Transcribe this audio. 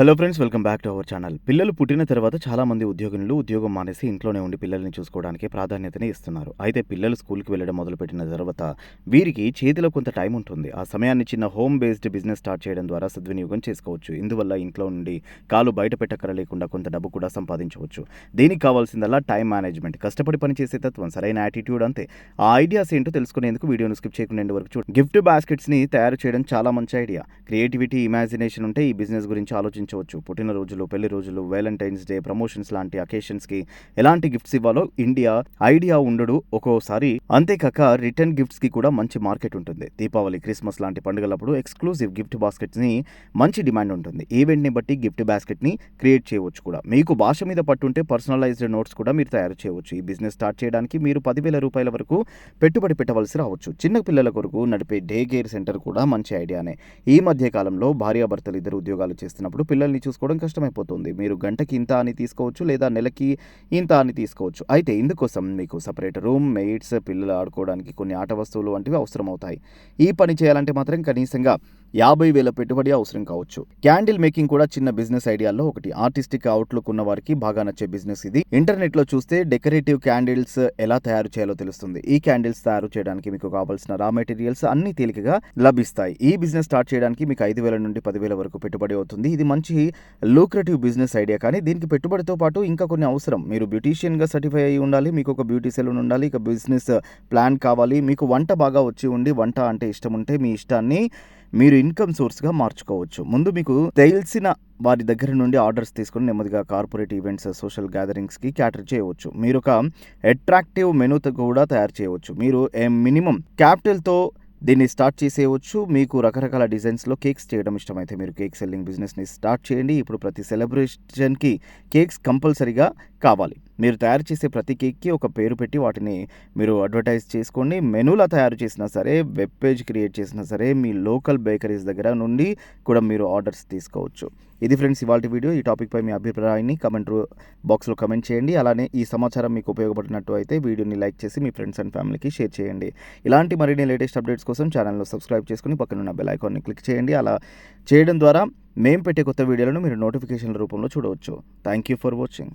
Hello friends welcome back to our channel పిల్లలు పుట్టిన తర్వాత చాలా మంది ఉద్యోగులు ఉద్యోగం మానేసి ఇంట్లోనే ఉండి పిల్లల్ని చూసుకోవడానికి ప్రాధాన్యతని ఇస్తున్నారు. అయితే పిల్లలు స్కూల్కి వెళ్ళడం మొదలుపెట్టిన తర్వాత వీరికి చేతిలో కొంత టైం ఉంటుంది. ఆ సమయాన్ని చిన్న హోమ్ బేస్డ్ బిజినెస్ స్టార్ట్ చేయడం ద్వారా సద్వినియోగం చేసుకోవచ్చు. ఇందువల్ల ఇంట్లో నుండి కాలు బయట పెట్టకర లేకుండా కొంత డబ్బు కూడా సంపాదించవచ్చు. దీనికి కావాల్సిందల్లా టైం మేనేజ్మెంట్ కష్టపడి పనిచేసే తత్వం సరైన యాటిట్యూడ్ అంతే. ఆ ఐడియాస్ ఏంటో తెలుసుకునేందుకు వీడియోను స్కిప్ చేయకుండా వరకు చూడండి. గిఫ్ట్ బాస్కెట్స్ని తయారు చేయడం చాలా మంచి ఐడియా క్రియేటివిటీ ఇమాజినేషన్ ఉంటే ఈ బిజినెస్ గురించి ఆలోచించవచ్చు పుట్టినరోజులు పెళ్ళి రోజులు వ్యాలంటైన్స్ డే ప్రమోషన్స్ లాంటి అకేషన్స్కి ఎలాంటి గిఫ్ట్స్ ఇవ్వాలో ఇండియా ఐడియా ఉండడు. ఒక్కోసారి అంతేకాక రిటర్న్ గిఫ్ట్స్కి కూడా మంచి మార్కెట్ ఉంటుంది. దీపావళి క్రిస్మస్ లాంటి పండుగలప్పుడు ఎక్స్క్లూజివ్ గిఫ్ట్ బాస్కెట్స్ని మంచి డిమాండ్ ఉంటుంది. ఈవెంట్ని బట్టి గిఫ్ట్ బాస్కెట్ని క్రియేట్ చేయవచ్చు కూడా. మీకు భాష మీద పట్టుంటే పర్సనలైజ్డ్ నోట్స్ కూడా మీరు తయారు చేయవచ్చు. ఈ బిజినెస్ స్టార్ట్ చేయడానికి మీరు పదివేల రూపాయల వరకు పెట్టుబడి పెట్టవలసి రావచ్చు. చిన్న పిల్లల కొరకు నడిపే డే కేర్ సెంటర్ కూడా మంచి ఐడియానే ఈ మధ్య కాలంలో భార్యాభర్తలు ఇద్దరు ఉద్యోగాలు చేస్తున్నప్పుడు పిల్లల్ని చూసుకోవడం కష్టమైపోతుంది. మీరు గంటకి ఇంత అని తీసుకోవచ్చు లేదా నెలకి ఇంత అని తీసుకోవచ్చు. అయితే ఇందుకోసం మీకు సపరేట్ రూమ్ మెయిట్స్ పిల్లలు ఆడుకోవడానికి కొన్ని ఆట వస్తువులు వంటివి అవసరం అవుతాయి ఈ పని చేయాలంటే మాత్రం కనీసంగా యాభై వేల పెట్టుబడి అవసరం కావచ్చు. క్యాండిల్ మేకింగ్ కూడా చిన్న బిజినెస్ ఐడియాల్లో ఒకటి. ఆర్టిస్టిక్ అవుట్లుక్ ఉన్న వారికి బాగా నచ్చే బిజినెస్ ఇది. ఇంటర్నెట్లో చూస్తే డెకరేటివ్ క్యాండిల్స్ ఎలా తయారు చేయాలో తెలుస్తుంది. ఈ క్యాండిల్స్ తయారు చేయడానికి మీకు కావాల్సిన రా మెటీరియల్స్ అన్ని తేలికగా లభిస్తాయి. ఈ బిజినెస్ స్టార్ట్ చేయడానికి మీకు ఐదు వేల నుండి పదివేల వరకు పెట్టుబడి అవుతుంది. ఇది మంచి లూక్రేటివ్ బిజినెస్ ఐడియా కానీ దీనికి పెట్టుబడితో పాటు ఇంకా కొన్ని అవసరం. మీరు బ్యూటీషియన్గా సర్టిఫై అయి ఉండాలి మీకు ఒక బ్యూటీ సెలూన్ ఉండాలి ఇక బిజినెస్ ప్లాన్ కావాలి మీకు వంట బాగా వచ్చి ఉండి వంట అంటే ఇష్టం ఉంటే మీ ఇష్టాన్ని మీరు ఇన్కమ్ సోర్స్గా మార్చుకోవచ్చు. ముందు మీకు తెలిసిన వారి దగ్గర నుండి ఆర్డర్స్ తీసుకొని నెమ్మదిగా కార్పొరేట్ ఈవెంట్స్ సోషల్ గ్యాదరింగ్స్కి క్యాటర్ చేయవచ్చు. మీరు ఒక అట్రాక్టివ్ మెనూతో కూడా తయారు చేయవచ్చు. మీరు ఏ మినిమం క్యాపిటల్తో దీన్ని స్టార్ట్ చేసేయవచ్చు. మీకు రకరకాల డిజైన్స్లో కేక్స్ చేయడం ఇష్టమైతే మీరు కేక్ సెల్లింగ్ బిజినెస్ని స్టార్ట్ చేయండి. ఇప్పుడు ప్రతి సెలబ్రేషన్కి కేక్స్ కంపల్సరీగా కావాలి. మీరు తయారు చేసే ప్రతి కేక్కి ఒక పేరు పెట్టి వాటిని మీరు అడ్వర్టైజ్ చేసుకోండి. మెనూలా తయారు చేసినా సరే వెబ్ పేజ్ క్రియేట్ చేసినా సరే మీ లోకల్ బేకరీస్ దగ్గర నుండి కూడా మీరు ఆర్డర్స్ తీసుకోవచ్చు. ఇది ఫ్రెండ్స్ ఇవాళ వీడియో. ఈ టాపిక్పై మీ అభిప్రాయాన్ని కమెంట్ బాక్స్లో కమెంట్ చేయండి. అలానే ఈ సమాచారం మీకు ఉపయోగపడినట్టు అయితే వీడియోని లైక్ చేసి మీ ఫ్రెండ్స్ అండ్ ఫ్యామిలీకి షేర్ చేయండి. ఇలాంటి మరిన్ని లేటెస్ట్ అప్డేట్స్ కోసం ఛానల్లో సబ్స్క్రైబ్ చేసుకుని పక్కనున్న బెల్ ఐకాన్ని క్లిక్ చేయండి. అలా చేయడం ద్వారా మేము పెట్టే కొత్త వీడియోలను మీరు నోటిఫికేషన్ల రూపంలో చూడవచ్చు. Thank you for watching.